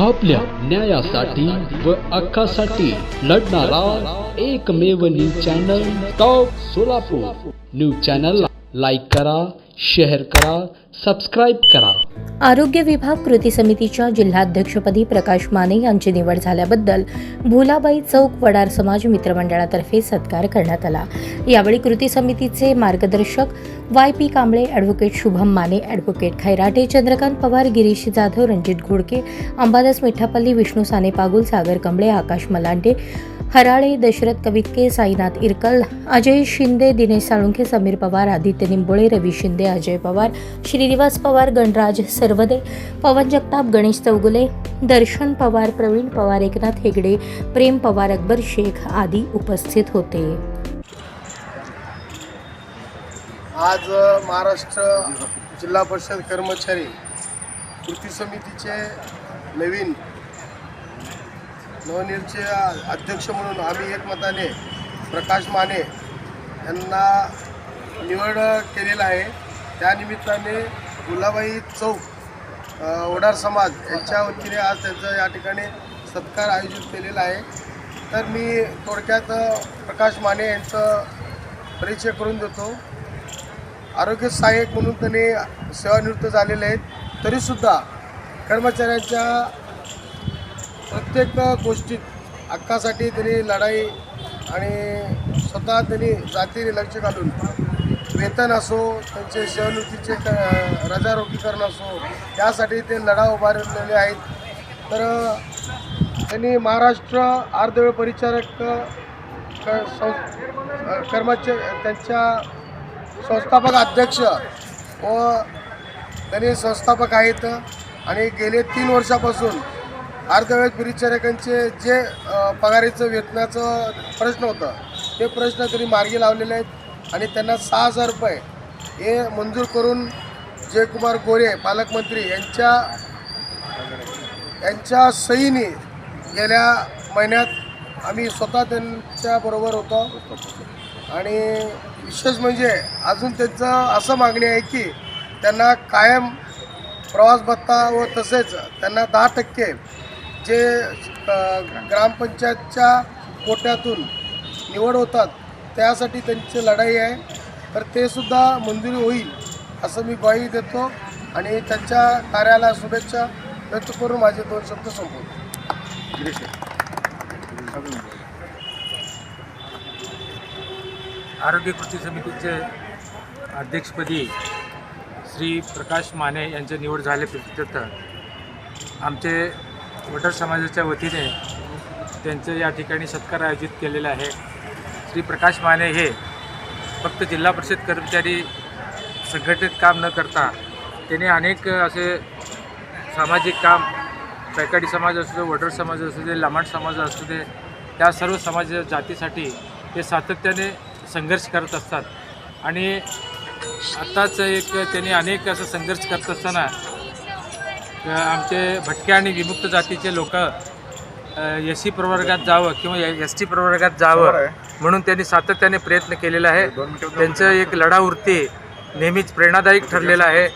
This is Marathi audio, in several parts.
आपल्या न्यायासाठी व हक्कासाठी लढणारा एकमेव news channel top Solapur. News चॅनलला लाईक करा शेअर करा सबस्क्राईब करा. आरोग्य विभाग कृती समितीच्या जिल्हाध्यक्षपदी प्रकाश माने यांची निवड झाल्याबद्दल भुलाबाई चौक वडार समाज मित्रमंडळातर्फे सत्कार करण्यात आला. यावेळी कृती समितीचे मार्गदर्शक Y P Kamble advocate Shubham Mane advocate Khairate Chandrakant Pawar Girish Jadhav Ranjit Ghodke Ambadas Mithapalli Vishnu Sane Pagul Sagar Kamble Akash Malande Harale Dashrath Kavike Sainath Irkal Ajay Shinde Dinesh Salunkhe Sameer Pawar Aditya Nimbole Ravi Shinde Ajay Pawar Shrinivas Pawar Ganraj Sarvade Pawan Jagtap Ganesh Chougule Darshan Pawar Pravin Pawar Eknath Hegde Prem Pawar Akbar Shaikh आदी उपस्थित होते. आज महाराष्ट्र जिल्हा परिषद कर्मचारी कृती समितीचे नवीन नवनिर्चे अध्यक्ष म्हणून आम्ही एकमताने प्रकाश माने यांना निवड केलेला आहे. त्यानिमित्ताने गुलाबाई चौक अ, वडार समाज यांच्या वतीने आज त्यांचा या ठिकाणी सत्कार आयोजित केलेला आहे. तर मी थोडक्यात प्रकाश माने यांचं परिचय करून देतो. आरोग्य सहाय्यक म्हणून त्यांनी सेवानिवृत्त झालेले आहेत. तरीसुद्धा कर्मचाऱ्यांच्या प्रत्येक गोष्टीत हक्कासाठी त्यांनी लढाई आणि स्वतः त्यांनी जातीने लक्ष घालून वेतन असो त्यांचे सेवानिवृत्तीचे क रजारोगीकरण असो त्यासाठी ते लढा उभारलेले आहेत. तर त्यांनी महाराष्ट्र अर्धवेळ परिचारक क सं कर्मचारी त्यांच्या संस्थापक अध्यक्ष व त्यांनी संस्थापक आहेत. आणि गेले तीन वर्षापासून अर्धवेळ परिचारकांचे जे पगारीचं वेतनाचं प्रश्न होतं ते प्रश्न त्यांनी मार्गी लावलेले आहेत आणि त्यांना सहा हजार रुपये हे मंजूर करून जयकुमार गोरे पालकमंत्री यांच्या यांच्या सहीने गेल्या महिन्यात आम्ही स्वतः त्यांच्याबरोबर होतो. आणि विशेष म्हणजे अजून त्यांचं असं मागणी आहे की त्यांना कायम प्रवास भत्ता व तसेच त्यांना दहा टक्के जे ग्रामपंचायतच्या कोट्यातून निवड होतात त्यासाठी त्यांची लढाई आहे. तर ते सुद्धा मंजुरी होईल असं मी ग्वाही देतो आणि त्यांच्या कार्याला शुभेच्छा व्यक्त करून माझे दोन शब्द संपवतो. आरोग्य कृती समितीचे अध्यक्षपदी श्री प्रकाश माने यांची निवड झाल्याप्रित्यर्थ आमचे वटर समाजाच्या वतीने त्यांचं या ठिकाणी सत्कार आयोजित केलेला आहे. श्री प्रकाश माने हे फक्त जिल्हा परिषद कर्मचारी संघटित काम न करता त्याने अनेक असे सामाजिक काम पैकाडी समाज असू दे वटर समाज असू दे लामाड समाज असू दे त्या सर्व समाज जातीसाठी ते सातत्याने संघर्ष करत असतात. आणि आत्ताच एक त्यांनी अनेक असं संघर्ष करत असताना आमचे भटक्या आणि विमुक्त जातीचे लोक एस सी प्रवर्गात जावं किंवा एस टी प्रवर्गात जावं म्हणून त्यांनी सातत्याने प्रयत्न केलेला आहे. त्यांचं एक लढावृत्ती नेहमीच प्रेरणादायक ठरलेला आहे.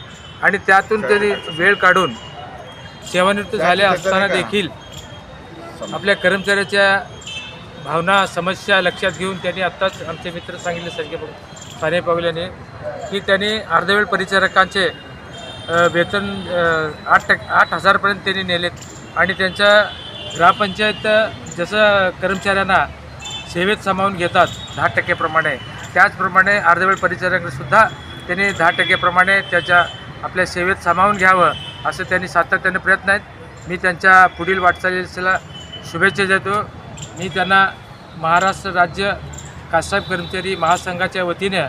आणि त्यातून त्यांनी वेळ काढून सेवानिवृत्त झाले असताना देखील आपल्या कर्मचाऱ्याच्या भावना समस्या लक्षात घेऊन त्यांनी आत्ताच आमचे मित्र सांगितले संजय भाऊ साने पाटील यांनी की त्यांनी अर्धवेळ परिचारकांचे वेतन आठ टक्के आठ हजारपर्यंत त्यांनी नेलेत. आणि त्यांच्या ग्रामपंचायत जसं कर्मचाऱ्यांना सेवेत सामावून घेतात दहा टक्केप्रमाणे त्याचप्रमाणे अर्धवेळ परिचारकसुद्धा त्यांनी दहा टक्केप्रमाणे त्याच्या आपल्या सेवेत सामावून घ्यावं असं त्यांनी सातत्याने प्रयत्न आहेत. मी त्यांच्या पुढील वाटचालीला शुभेच्छा देतो. मी त्यांना महाराष्ट्र राज्य कासाहेब कर्मचारी महासंघाच्या वतीने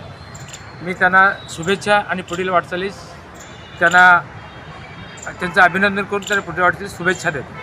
मी त्यांना शुभेच्छा आणि पुढील वाटचालीस त्यांना त्यांचं अभिनंदन करून त्यांना पुढे वाटतील शुभेच्छा देतो.